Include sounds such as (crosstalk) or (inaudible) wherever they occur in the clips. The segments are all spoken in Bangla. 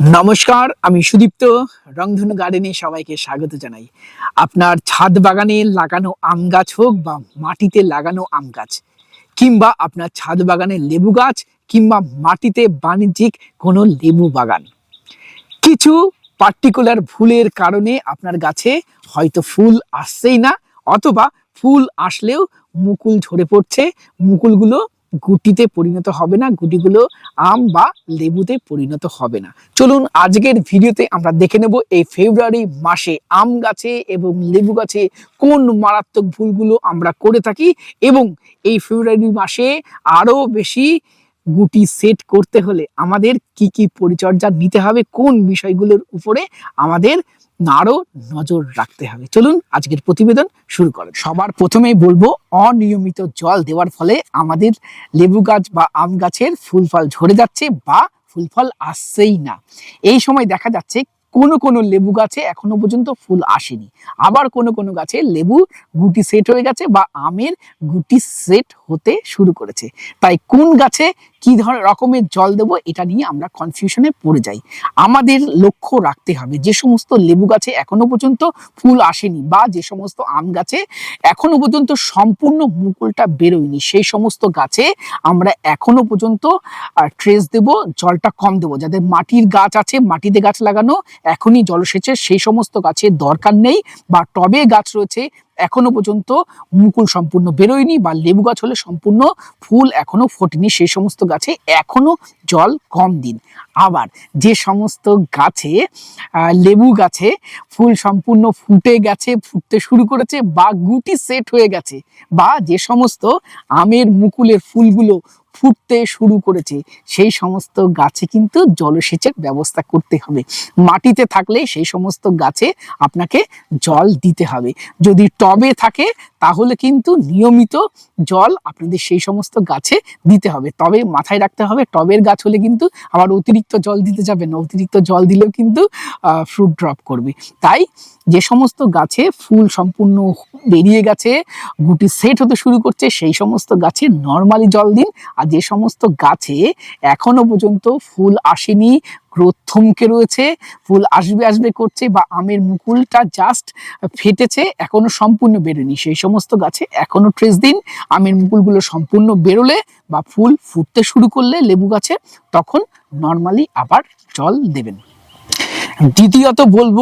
নমস্কার, আমি সুদীপ্ত, রংধনু গার্ডেনে সবাইকে স্বাগত জানাই। আপনার ছাদ বাগানে লাগানো আম গাছ হোক বা মাটিতে লাগানো আম গাছ, কিংবা আপনার ছাদ বাগানে লেবু গাছ, কিংবা মাটিতে বাণিজ্যিক কোনো লেবু বাগান। কিছু পার্টিকুলার ভুলের কারণে আপনার গাছে হয়তো ফুল আসছেই না, অথবা ফুল আসলেও মুকুল ঝরে পড়ছে, মুকুলগুলো গুটিতে পরিণত হবে না, গুটিগুলো আম বা লেবুতে পরিণত হবে না। চলুন আজকের ভিডিওতে আমরা দেখে নেব এই ফেব্রুয়ারি মাসে আম গাছে এবং লেবু গাছে কোন মারাত্মক ভুলগুলো আমরা করে থাকি এবং এই ফেব্রুয়ারি মাসে আরও বেশি গুটি সেট করতে হলে আমাদের কি কি পরিচর্যা নিতে হবে? কোন বিষয়গুলোর উপরে আমাদের আরও নজর রাখতে হবে? চলুন আজকের প্রতিবেদন শুরু করেন সবার প্রথমেই বলব, অনিয়মিত জল দেওয়ার ফলে আমাদের লেবু গাছ বা আম গাছের ফুল ফল ঝরে যাচ্ছে বা ফুল ফল আসছেই না। এই সময় দেখা যাচ্ছে কোনো কোনো লেবু গাছে এখনও পর্যন্ত ফুল আসেনি। আবার কোনো কোনো গাছে লেবু গুটি সেট হয়ে গেছে বা আমের গুটি সেট হতে শুরু করেছে। তাই কোন গাছে কি ধরনের রকমের জল দেবো, এটা নিয়ে আমরা কনফিউশনে পড়ে যাই। আমাদের লক্ষ্য রাখতে হবে, যে সমস্ত লেবু গাছে এখনও পর্যন্ত ফুল আসেনি বা যে সমস্ত আম গাছে এখনও পর্যন্ত সম্পূর্ণ মুকুলটা বেরোয়নি, সেই সমস্ত গাছে আমরা এখনও পর্যন্ত ট্রেস দেব, জলটা কম দেবো। যাদের মাটির গাছ আছে, মাটিতে গাছ লাগানো, এখনই জলসেচের সেই সমস্ত গাছের দরকার নেই বা টবে গাছ রয়েছে এখনও পর্যন্ত মুকুল সম্পূর্ণ বেরোয়নি বা লেবু গাছ হলে সম্পূর্ণ ফুল এখনও ফোটেনি। সেই সমস্ত গাছে এখনও জল কম দিন। আবার যে সমস্ত গাছে লেবু গাছে ফুল সম্পূর্ণ ফুটে গেছে, ফুটতে শুরু করেছে বা গুটি সেট হয়ে গেছে বা যে সমস্ত আমের মুকুলের ফুলগুলো ফুটতে শুরু করেছে। সেই সমস্ত গাছে কিন্তু জলসেচের ব্যবস্থা করতে হবে। মাটিতে থাকলে সেই সমস্ত গাছে আপনাকে জল দিতে হবে। যদি টবে থাকে, তাহলে কিন্তু নিয়মিত জল আপনাদের সেই সমস্ত গাছে দিতে হবে। তবে মাথায় রাখতে হবে, টবের গাছ হলে কিন্তু আবার অতিরিক্ত জল দিতে যাবে না। অতিরিক্ত জল দিলেও কিন্তু ফ্রুট ড্রপ করবে। তাই যে সমস্ত গাছে ফুল সম্পূর্ণ বেরিয়ে গেছে, গুটি সেট হতে শুরু করছে, সেই সমস্ত গাছে নর্মালি জল দিন। আর যে সমস্ত গাছে এখনও পর্যন্ত ফুল আসেনি, গ্রোথ থমকে রয়েছে, ফুল আসবে আসবে করছে বা আমের মুকুলটা জাস্ট ফেটেছে, এখনও সম্পূর্ণ বেরোয়নি। সেই সমস্ত গাছে এখনও ট্রেস দিন, আমের মুকুলগুলো সম্পূর্ণ বেরোলে বা ফুল ফুটতে শুরু করলে লেবু গাছে, তখন নর্মালি আবার জল দেবেন। দ্বিতীয়ত বলব,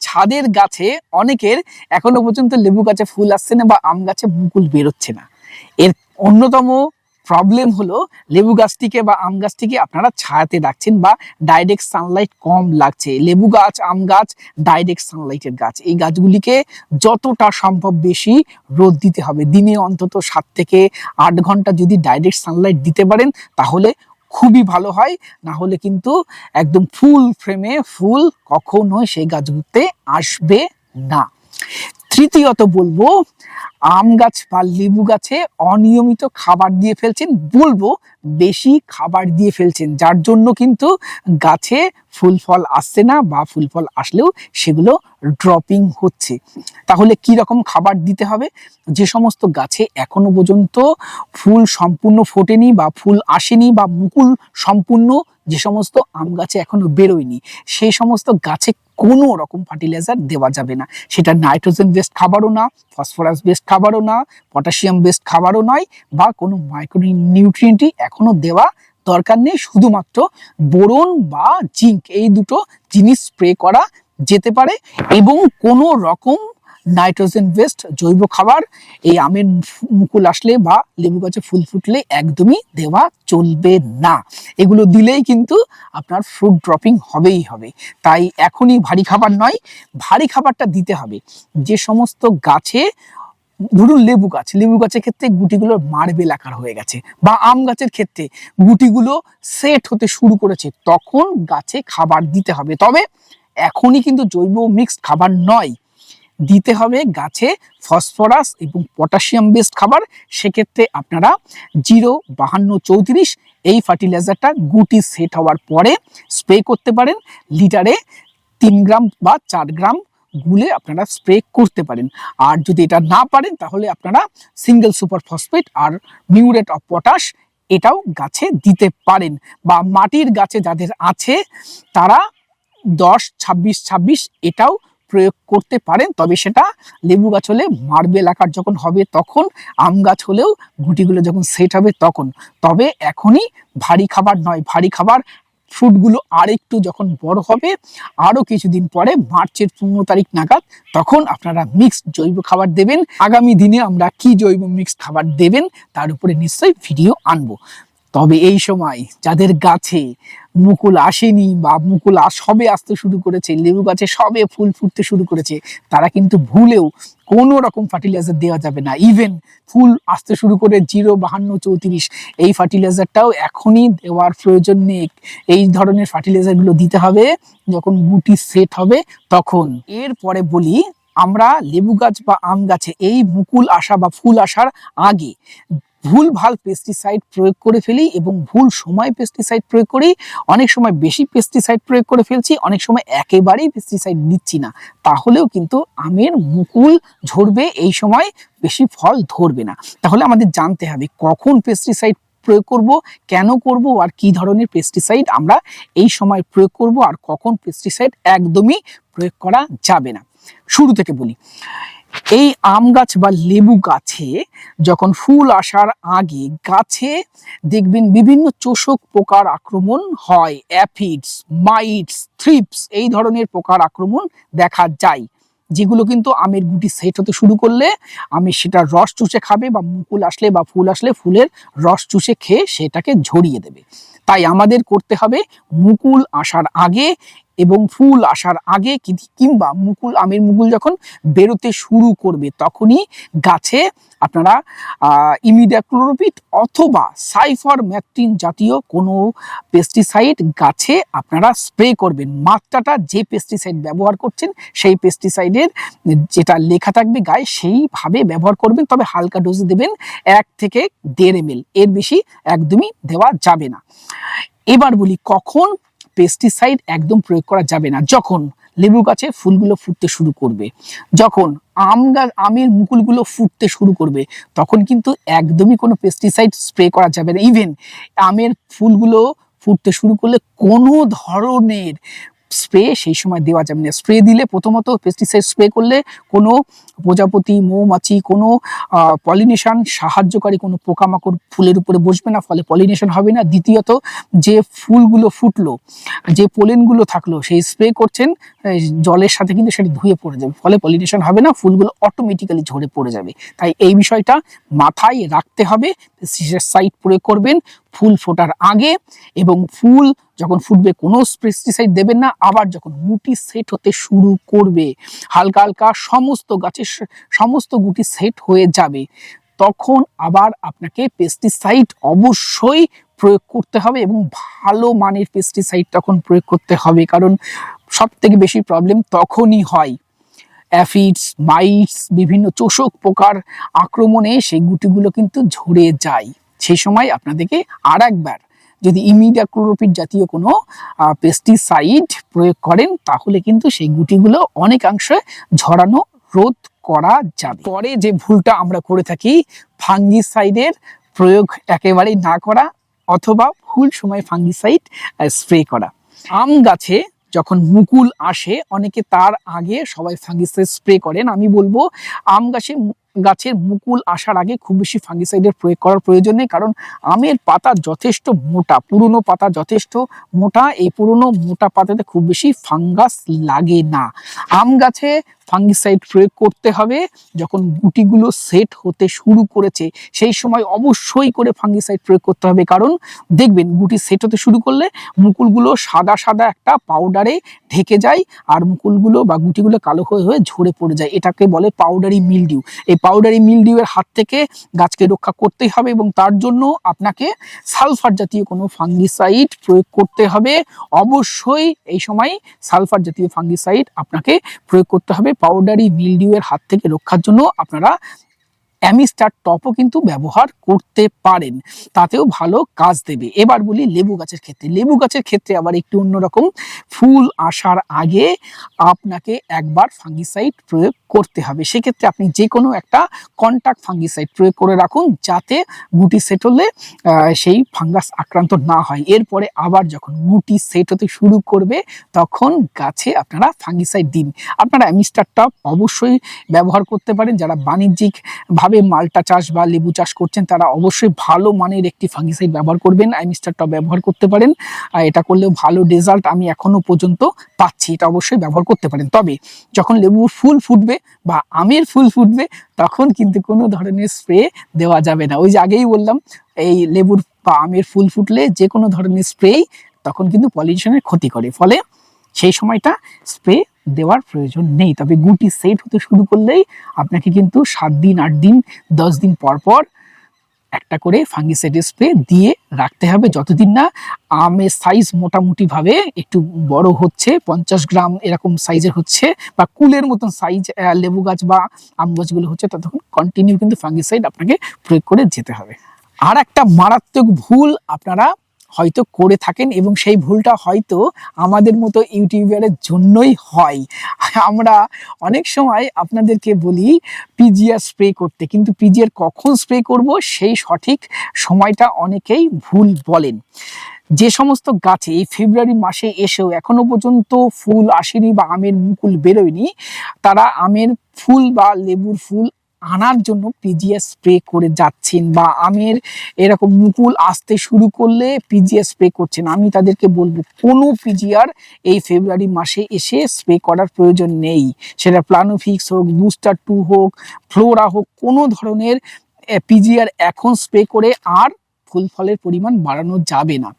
ছাদের গাছে অনেকের এখনও পর্যন্ত লেবু গাছে ফুল আসছে না বা আম গাছে মুকুল বেরোচ্ছে না। এর অন্যতম প্রবলেম হলো লেবু গাছটিকে বা আম গাছটিকে আপনারা ছায়াতে রাখছেন বা ডাইরেক্ট সানলাইট কম লাগছে। লেবু গাছ, আম গাছ ডাইরেক্ট সানলাইটের গাছ। এই গাছগুলিকে যতটা সম্ভব বেশি রোদ দিতে হবে। দিনে অন্তত সাত থেকে আট ঘণ্টা যদি ডাইরেক্ট সানলাইট দিতে পারেন, তাহলে খুবই ভালো হয়। না হলে কিন্তু একদম ফুল ফ্রেমে ফুল কখনোই সেই গাছগুলোতে আসবে না। তৃতীয়ত বলব, আম গাছ বা লেবু গাছে অনিয়মিত খাবার দিয়ে ফেলছেন, বলব বেশি খাবার দিয়ে ফেলছেন। যার জন্য কিন্তু গাছে ফুল ফল আসছে না বা ফুল ফল আসলেও সেগুলো ড্রপিং হচ্ছে। তাহলে কি রকম খাবার দিতে হবে? যে সমস্ত গাছে এখনও পর্যন্ত ফুল সম্পূর্ণ ফোটেনি বা ফুল আসেনি বা মুকুল সম্পূর্ণ যে সমস্ত আম গাছে এখনও বেরোয়নি, সেই সমস্ত গাছে কোনো রকম ফার্টিলাইজার দেওয়া যাবে না। সেটা নাইট্রোজেন বেস্ট খাবারও না ফসফরাস বেস্ট খাবারও না পটাশিয়াম বেস্ট খাবারও নয় বা কোনো মাইক্রো নিউট্রিয়েন্টই এখনও দেওয়া দরকার নেই। শুধুমাত্র বোরন বা জিঙ্ক এই দুটো জিনিস স্প্রে করা যেতে পারে এবং কোনো রকম নাইট্রোজেন বেসড জৈব খাবার, এই আমের মুকুল আসলে বা লেবু গাছে ফুল ফুটলে একদমই দেওয়া চলবে না। এগুলো দিলেই কিন্তু আপনার ফ্রুট ড্রপিং হবেই হবে। তাই এখনই ভারী খাবার নয়, ভারী খাবারটা দিতে হবে। যে সমস্ত গাছে, ধরুন লেবু গাছ, লেবু গাছের ক্ষেত্রে গুটিগুলোর মার্বেল আকার হয়ে গেছে বা আম গাছের ক্ষেত্রে গুটিগুলো সেট হতে শুরু করেছে, তখন গাছে খাবার দিতে হবে। তবে এখনই কিন্তু জৈব মিক্সড খাবার নয় দিতে হবে গাছে ফসফরাস এবং পটাশিয়াম বেসড খাবার। সেক্ষেত্রে আপনারা জিরো বাহান্ন চৌত্রিশ এই ফার্টিলাইজারটা গুটি সেট হওয়ার পরে স্প্রে করতে পারেন। লিটারে তিন গ্রাম বা চার গ্রাম গুলে আপনারা স্প্রে করতে পারেন। আর যদি এটা না পারেন, তাহলে আপনারা সিঙ্গেল সুপার ফসফেট আর মিউরেট অফ পটাশ এটাও গাছে দিতে পারেন। বা মাটির গাছে যাদের আছে, তারা দশ, ছাব্বিশ ছাব্বিশ এটাও প্রয়োগ করতে পারেন, তবে সেটা লেবু গাছ হলে মার্বেল আকার যখন হবে তখন, আম গাছ হলেও গুটিগুলো যখন সেট হবে তখন। তবে এখনই ভারী খাবার নয়, ভারী খাবার ফ্রুটগুলো আর একটু যখন বড় হবে, আরও কিছুদিন পরে মার্চের পনেরো তারিখ নাগাদ তখন আপনারা মিক্সড জৈব খাবার দেবেন। আগামী দিনে আমরা কি জৈব মিক্সড খাবার দেবেন, তার উপরে নিশ্চয়ই ভিডিও আনব। তবে এই সময় যাদের গাছে মুকুল আসেনি বা মুকুল সবে আসতে শুরু করেছে, লেবু গাছে সবে ফুল ফুটতে শুরু করেছে, তারা কিন্তু ভুলেও কোনো রকম ফার্টিলাইজার দেওয়া যাবে না। ইভেন ফুল আসতে শুরু করে জিরো বাহান্ন চৌত্রিশ, এই ফার্টিলাইজারটাও এখনই দেওয়ার প্রয়োজন নেই। এই ধরনের ফার্টিলাইজারগুলো দিতে হবে, যখন গুটি সেট হবে তখন। এরপরে বলি, আমরা লেবু গাছ বা আম গাছে এই মুকুল আসা বা ফুল আসার আগে ভুল ভালো পেস্টিসাইড প্রয়োগ করে ফেলি এবং ভুল সময় পেস্টিসাইড প্রয়োগ করি। অনেক সময় বেশি পেস্টিসাইড প্রয়োগ করে ফেলছি, অনেক সময় একেবারেই পেস্টিসাইড নিচ্ছি না। তাহলেও কিন্তু আমের মুকুল ঝরবে, এই সময় বেশি ফল ধরবে না। তাহলে আমাদের জানতে হবে, কখন পেস্টিসাইড প্রয়োগ করব, কেন করব, আর কি ধরনের পেস্টিসাইড আমরা এই সময় প্রয়োগ করব, আর কখন পেস্টিসাইড একদমই প্রয়োগ করা যাবে না। শুরু থেকে বলি। এই আম গাছ বা লেবু গাছে যখন ফুল আসার আগে গাছে দেখবেন বিভিন্ন চোষক পোকার আক্রমণ হয়। অ্যাফিডস, মাইটস, থ্রিপস এই ধরনের পোকার আক্রমণ দেখা যায়। যেগুলো কিন্তু আমের গুটি সেট হতে শুরু করলে আমি সেটা রস চুষে খাবে বা মুকুল আসলে বা ফুল আসলে ফুলের রস চুষে খেয়ে সেটাকে ঝরিয়ে দেবে। তাই আমাদের করতে হবে মুকুল আসার আগে এবং ফুল আসার আগে কিংবা মুকুল, আমের মুকুল যখন বেরোতে শুরু করবে, তখনই গাছে আপনারা ইমিডাক্লোরোপিট অথবা সাইফার ম্যাকটিন জাতীয় কোনো পেস্টিসাইড গাছে আপনারা স্প্রে করবেন। মাত্রাটা যে পেস্টিসাইড ব্যবহার করছেন, সেই পেস্টিসাইডের যেটা লেখা থাকবে গায়ে, সেইভাবে ব্যবহার করবেন, তবে হালকা ডোজে দেবেন এক থেকে দেড় এম এর বেশি একদমই দেওয়া যাবে না। এবার বলি কখন পেস্টিসাইড একদম প্রয়োগ করা যাবে না। যখন লেবু গাছে ফুলগুলো ফুটতে শুরু করবে, যখন আম গাছ আমের মুকুলগুলো ফুটতে শুরু করবে, তখন কিন্তু একদমই কোনো পেস্টিসাইড স্প্রে করা যাবে না। ইভেন আমের ফুলগুলো ফুটতে শুরু করলে কোনো ধরনের স্প্রে সেই সময় দেওয়া যাবে না। স্প্রে দিলে প্রথমত পেস্টিসাইড স্প্রে করলে কোনো প্রজাপতি, মৌমাছি, কোনো পলিনেশন সাহায্যকারী কোনো পোকামাকড় ফুলের উপরে বসবে না, ফলে পলিনেশন হবে না। দ্বিতীয়ত, যে ফুলগুলো ফুটলো, যে পোলেনগুলো থাকল, সেই স্প্রে করছেন জলের সাথে কিন্তু সেটা ধুয়ে পড়ে যাবে, ফলে পলিনেশন হবে না, ফুলগুলো অটোমেটিক্যালি ঝরে পড়ে যাবে। তাই এই বিষয়টা মাথায় রাখতে হবে পেস্টিসাইড প্রয়োগ করবেন ফুল ফোটার আগে এবং ফুল যখন ফুটবে কোনো পেস্টিসাইড দেবেন না, আবার যখন গুটি সেট হতে শুরু করবে, হালকা হালকা সমস্ত গাছের সমস্ত গুটি সেট হয়ে যাবে, তখন আবার আপনাকে পেস্টিসাইড অবশ্যই প্রয়োগ করতে হবে এবং ভালো মানের পেস্টিসাইড তখন প্রয়োগ করতে হবে, কারণ সব থেকে বেশি প্রবলেম তখনই হয়। অ্যাফিডস মাইটস বিভিন্ন চোষক পোকার আক্রমণে সেই গুটিগুলো কিন্তু ঝরে যায়। সেই সময় আপনাদেরকে আর একবার যদি ইমিডাক্লোরোপিড জাতীয় কোনো পেস্টিসাইড প্রয়োগ করেন, তাহলে কিন্তু সেই গুটিগুলো অনেকাংশে ঝরানো রোধ করা যাবে। পরে যে ভুলটা আমরা করে থাকি, ফাঙ্গিসাইডের প্রয়োগ একেবারেই না করা অথবা ভুল সময় ফাঙ্গিসাইড স্প্রে করা। আম গাছে যখন মুকুল আসে, অনেকে তার আগে সবাই ফাঙ্গিসাইড স্প্রে করেন। আমি বলব, আম গাছে গাছের মুকুল আসার আগে খুব বেশি ফাঙ্গিসাইডের প্রয়োগ করার প্রয়োজন নেই, কারণ আমের পাতা যথেষ্ট মোটা, পুরনো পাতা যথেষ্ট মোটা, এই পুরনো মোটা পাতাতে খুব বেশি ফাঙ্গাস লাগে না। আম গাছে ফাঙ্গিসাইড প্রয়োগ করতে হবে, যখন গুটিগুলো সেট হতে শুরু করেছে, সেই সময় অবশ্যই করে ফাঙ্গিসাইড প্রয়োগ করতে হবে, কারণ দেখবেন গুটি সেট হতে শুরু করলে মুকুলগুলো সাদা সাদা একটা পাউডারে ঢেকে যায়, আর মুকুলগুলো বা গুটিগুলো কালো হয়ে হয়ে ঝরে পড়ে যায়, এটাকে বলে পাউডারি মিলডিউ এই পাউডারি মিলডিউয়ের হাত থেকে গাছকে রক্ষা করতেই হবে এবং তার জন্য আপনাকে সালফার জাতীয় কোনো ফাঙ্গিসাইড প্রয়োগ করতে হবে। অবশ্যই এই সময় সালফার জাতীয় ফাঙ্গিসাইড আপনাকে প্রয়োগ করতে হবে। পাউডারি মিলডিউয়ের হাত থেকে রক্ষার জন্য আপনারা অ্যামিস্টার টপও কিন্তু ব্যবহার করতে পারেন। তাতেও ভালো কাজ দেবে। এবার বলি লেবু গাছের ক্ষেত্রে। লেবু গাছের ক্ষেত্রে আবার একটু অন্যরকম ফুল আসার আগে আপনাকে একবার ফাঙ্গিসাইড প্রয়োগ করতে হবে। সেক্ষেত্রে আপনি যে কোনো একটা কন্ট্যাক্ট ফাঙ্গিসাইড প্রয়োগ করে রাখুন যাতে গুটি সেট হলে সেই ফাঙ্গাস আক্রান্ত না হয়। এরপরে আবার যখন গুটি সেট হতে শুরু করবে, তখন গাছে আপনারা ফাঙ্গিসাইড দিন। আপনারা অ্যামিস্টারটা অবশ্যই ব্যবহার করতে পারেন। যারা বাণিজ্যিকভাবে মালটা চাষ বা লেবু চাষ করছেন, তারা অবশ্যই ভালো মানের একটি ফাঙ্গিসাইড ব্যবহার করবেন। অ্যামিস্টারটা ব্যবহার করতে পারেন। আর এটা করলেও ভালো রেজাল্ট আমি এখনও পর্যন্ত পাচ্ছি। এটা অবশ্যই ব্যবহার করতে পারেন। তবে যখন লেবুর ফুল ফুটবে বা আমের ফুল ফুটবে, তখন কিন্তু কোনো ধরনের স্প্রে দেওয়া যাবে না। ওই যে আগেই বললাম, এই লেবুর বা আমের ফুল ফুটলে যে কোনো ধরনের স্প্রেই তখন কিন্তু পলিউশনের ক্ষতি করে। ফলে সেই সময়টা স্প্রে দেওয়ার প্রয়োজন নেই। তবে গুটি সেট হতে শুরু করলেই আপনাকে কিন্তু সাত দিন, আট দিন, দশ দিন পর পর একটা করে ফাঙ্গিসাইড স্প্রে দিয়ে রাখতে হবে। যতদিন না আমের সাইজ মোটামুটিভাবে একটু বড় হচ্ছে, পঞ্চাশ গ্রাম এরকম সাইজের হচ্ছে বা কুলের মতন সাইজ লেবু গাছ বা আম গাছগুলো হচ্ছে, ততক্ষণ কন্টিনিউ কিন্তু ফাঙ্গিসাইড আপনাকে প্রয়োগ করে যেতে হবে। আর একটা মারাত্মক ভুল আপনারা হয়তো করে থাকেন এবং সেই ভুলটা হয়তো আমাদের মতো ইউটিউবারের জন্যই হয়। আমরা অনেক সময় আপনাদেরকে বলি পিজিআর স্প্রে করতে। কিন্তু পিজিআর কখন স্প্রে করব? সেই সঠিক সময়টা অনেকেই ভুল বলেন। যে সমস্ত গাছে এই ফেব্রুয়ারি মাসে এসেও এখনও পর্যন্ত ফুল, আসেনি বা আমের মুকুল বেরোয়নি, তারা আমের ফুল বা লেবুর ফুল আনার জন্য পিজিএস স্প্রে করে যাচ্ছেন বা আমের এরকম মুকুল আসতে শুরু করলে পিজিএস স্প্রে করছেন। আমি তাদেরকে বলব, কোনো পিজিআর এই ফেব্রুয়ারি মাসে এসে স্প্রে করার প্রয়োজন নেই। সেটা প্লানোফিক্স হোক বুস্টার টু হোক ফ্লোরা হোক, কোনো ধরনের পিজিআর এখন স্প্রে করে আর ফুল ফলের পরিমাণ বাড়ানো যাবে না।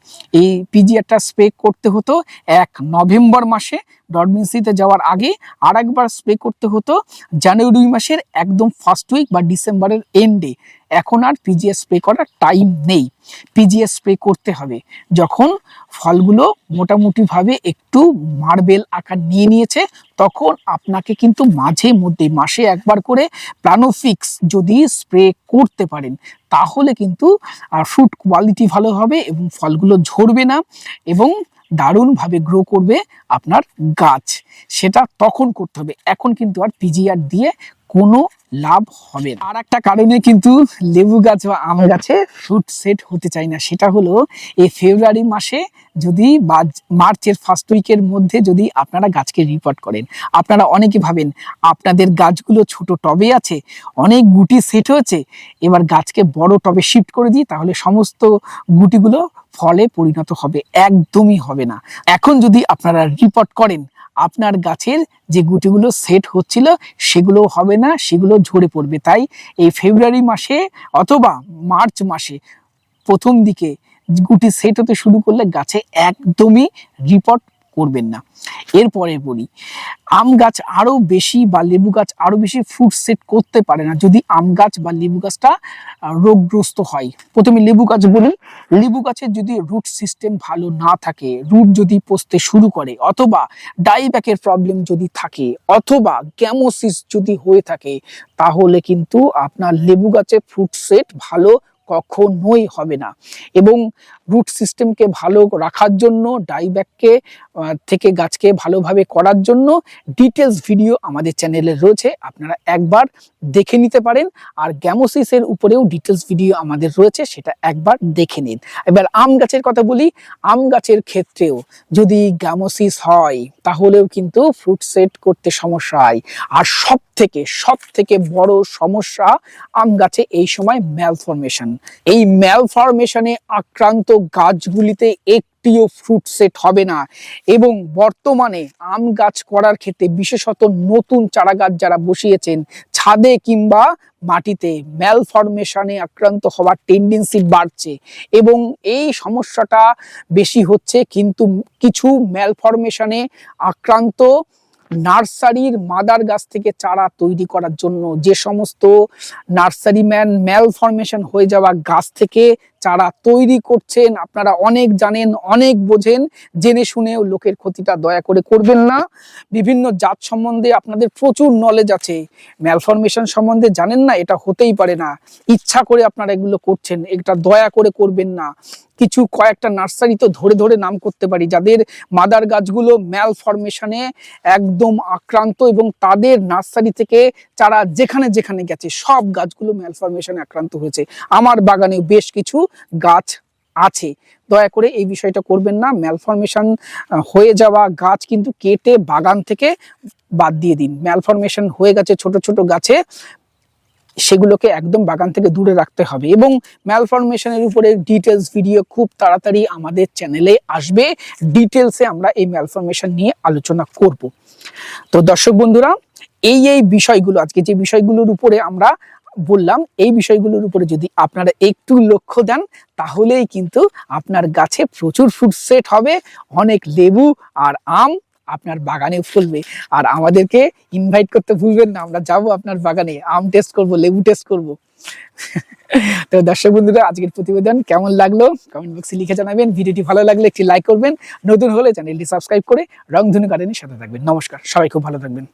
এই পিজিআরটা স্প্রে করতে হতো এক নভেম্বর মাসে। ডরমেন্সিতে যাওয়ার আগে আর একবার স্প্রে করতে হতো জানুয়ারি মাসের একদম ফার্স্ট উইক বা ডিসেম্বরের এন্ডে এখন আর পিজিএস স্প্রে করার টাইম নেই। পিজিএস স্প্রে করতে হবে। যখন ফলগুলো মোটামুটিভাবে একটু মার্বেল আকার নিয়ে নিয়েছে, তখন আপনাকে কিন্তু মাঝে মধ্যে, মাসে একবার করে প্লানোফিক্স যদি স্প্রে করতে পারেন, তাহলে কিন্তু ফ্রুট কোয়ালিটি ভালো হবে এবং ফলগুলো ঝরবে না এবং দারুণভাবে গ্রো করবে আপনার গাছ। সেটা তখন করতে হবে। এখন কিন্তু আর পিজিআর দিয়ে কোনো লাভ হবে না। আর একটা কারণে কিন্তু লেবু গাছ বা আম গাছে ফ্রুট সেট হতে চায় না। সেটা হলো, এই ফেব্রুয়ারি মাসে যদি বা মার্চের ফার্স্ট উইকের মধ্যে যদি আপনারা গাছকে রিপোর্ট করেন। আপনারা অনেকে ভাবেন, আপনাদের গাছগুলো ছোট টবে আছে, অনেক গুটি সেট হয়েছে, এবার গাছকে বড় টবে শিফট করে দিই, তাহলে সমস্ত গুটিগুলো ফলে পরিণত হবে। একদমই হবে না। এখন যদি আপনারা রিপোর্ট করেন আপনার গাছের যে গুটিগুলো সেট হচ্ছিল, সেগুলো হবে না, সেগুলো ঝরে পড়বে। তাই এই ফেব্রুয়ারি মাসে অথবা মার্চ মাসে প্রথম দিকে গুটি সেট হতে শুরু করলে গাছে একদমই রিপোর্ট করবেন না। এরপরে বলি, আম গাছ আরও বেশি বা লেবু গাছ আরও বেশি ফ্রুট সেট করতে পারে না যদি আম গাছ বা লেবু গাছটা রোগগ্রস্ত হয়। প্রথমে লেবু গাছ বলি লেবু গাছের যদি রুট সিস্টেম ভালো না থাকে রুট যদি পচতে শুরু করে, অথবা ডাইব্যাকের প্রবলেম যদি থাকে, অথবা গ্যামোসিস যদি হয়ে থাকে, তাহলে কিন্তু আপনার লেবু গাছে ফ্রুট সেট ভালো কখনোই হবে না। এবং রুট সিস্টেমকে ভালো রাখার জন্য ডাইব্যাককে থেকে গাছকে ভালোভাবে করার জন্য ডিটেলস ভিডিও আমাদের চ্যানেলে রয়েছে। আপনারা একবার দেখে নিতে পারেন। আর গ্যামোসিসের উপরেও ডিটেলস ভিডিও আমাদের রয়েছে, সেটা একবার দেখে নিন। এবার আম গাছের কথা বলি। আম গাছের ক্ষেত্রেও যদি গ্যামোসিস হয়, তাহলেও কিন্তু ফ্রুট সেট করতে সমস্যা হয়। আর সব থেকে সব থেকে বড় সমস্যা আম গাছে এই সময় ম্যালফরমেশন এই ম্যালফরমেশনে আক্রান্ত গাছগুলিতে একটিও ফ্রুট সেট হবে না। এবং বর্তমানে আম গাছ করার ক্ষেত্রে বিশেষত নতুন চারা গাছ যারা বসিয়েছেন, ছাদে কিংবা মাটিতে ম্যালফরমেশনে আক্রান্ত হওয়ার টেন্ডেন্সি বাড়ছে। এবং এই সমস্যাটা বেশি হচ্ছে কিন্তু কিছু ম্যালফরমেশনে আক্রান্ত নার্সারির মাদার গাছ থেকে চারা তৈরি করার জন্য যে সমস্ত নার্সারি ম্যান ম্যালফরমেশন হয়ে যাওয়া গাছ থেকে চারা তৈরি করছেন, আপনারা অনেক জানেন, অনেক বোঝেন, জেনে শুনেও লোকের ক্ষতিটা দয়া করে করবেন না। বিভিন্ন জাত সম্বন্ধে আপনাদের প্রচুর নলেজ আছে। ম্যালফরমেশন সম্বন্ধে জানেন না, এটা হতেই পারে না। ইচ্ছা করে আপনারা এগুলো করছেন, এটা দয়া করে করবেন না। কিছু কয়েকটা নার্সারি তো ধরে ধরে নাম করতে পারি, যাদের মাদার গাছগুলো ম্যাল ফরমেশনে একদম আক্রান্ত এবং তাদের নার্সারি থেকে চারা যেখানে যেখানে গেছে, সব গাছগুলো ম্যাল ফরমেশনে আক্রান্ত হয়েছে। আমার বাগানেও বেশ কিছু গাছ আছে। দয়া করে এই বিষয়টা করবেন না। ম্যালফরমেশন হয়ে যাওয়া গাছ কিন্তু কেটে বাগান থেকে বাদ দিয়ে দিন। ম্যালফরমেশন হয়ে গেছে ছোট ছোট গাছে। সেগুলোকে একদম বাগান থেকে দূরে রাখতে হবে এবং ম্যালফরমেশনের উপরে ডিটেলস ভিডিও খুব তাড়াতাড়ি আমাদের চ্যানেলে আসবে। ডিটেলসে আমরা এই ম্যালফরমেশন নিয়ে আলোচনা করব। তো দর্শক বন্ধুরা, এই এই বিষয়গুলো, আজকে যে বিষয়গুলোর উপরে আমরা বললাম, এই বিষয়গুলোর উপরে যদি আপনারা একটু লক্ষ্য দেন, তাহলেই কিন্তু আপনার গাছে প্রচুর ফ্রুট সেট হবে, অনেক লেবু আর আম আপনার বাগানে ফলবে। আর আমাদেরকে ইনভাইট করতে ভুলবেন না, আমরা যাব আপনার বাগানে, আম টেস্ট করব, লেবু টেস্ট করব। (laughs) তো দর্শক বন্ধুরা, আজকের প্রতিবেদন কেমন লাগল? কমেন্ট বক্সে লিখে জানাবেন। ভিডিওটি ভালো লাগলে একটি লাইক করবেন। নতুন হলে চ্যানেলটি সাবস্ক্রাইব করে রংধনু গার্ডেনের সাথে থাকবেন। নমস্কার, সবাই খুব ভালো থাকবেন।